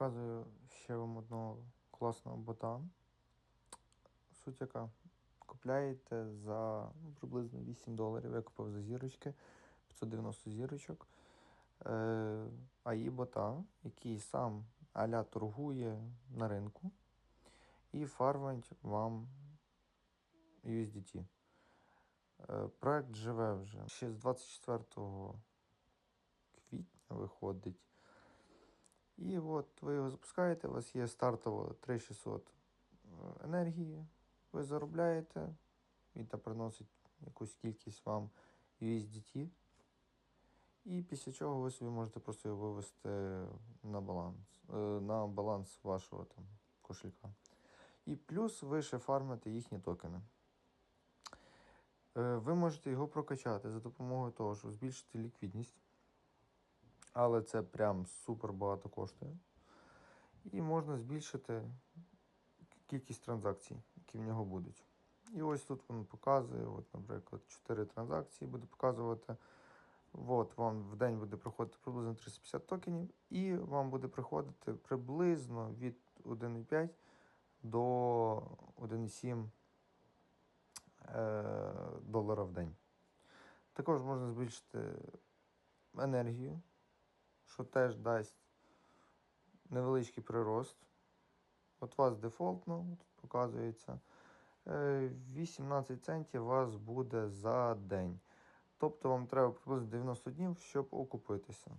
Показую ще вам одного класного бота. Суть яка. Купляєте за приблизно 8 доларів. Я купив за зірочки, 590 зірочок. Е, АІ бота, який сам аля торгує на ринку і фармить вам USDT. Е, проект живе вже. Ще з 24 квітня виходить. І от ви його запускаєте, у вас є стартово 3600 е, енергії, ви заробляєте, він там приносить якусь кількість вам USDT. І після чого ви собі можете просто його вивести на баланс, е, на баланс вашого там кошелька. І плюс ви ще фармите їхні токени. Е, Ви можете його прокачати за допомогою того, щоб збільшити ліквідність. Але це прям супер багато коштує. І можна збільшити кількість транзакцій, які в нього будуть. І ось тут він показує, от, наприклад, 4 транзакції буде показувати. От вам в день буде приходити приблизно 350 токенів, і вам буде приходити приблизно від 1,5 до 1,7 е, долара в день. Також можна збільшити енергію, що теж дасть невеличкий прирост. От у вас дефолтно тут показується. е, 18 центів у вас буде за день. Тобто вам треба приблизно 90 днів, щоб окупитися.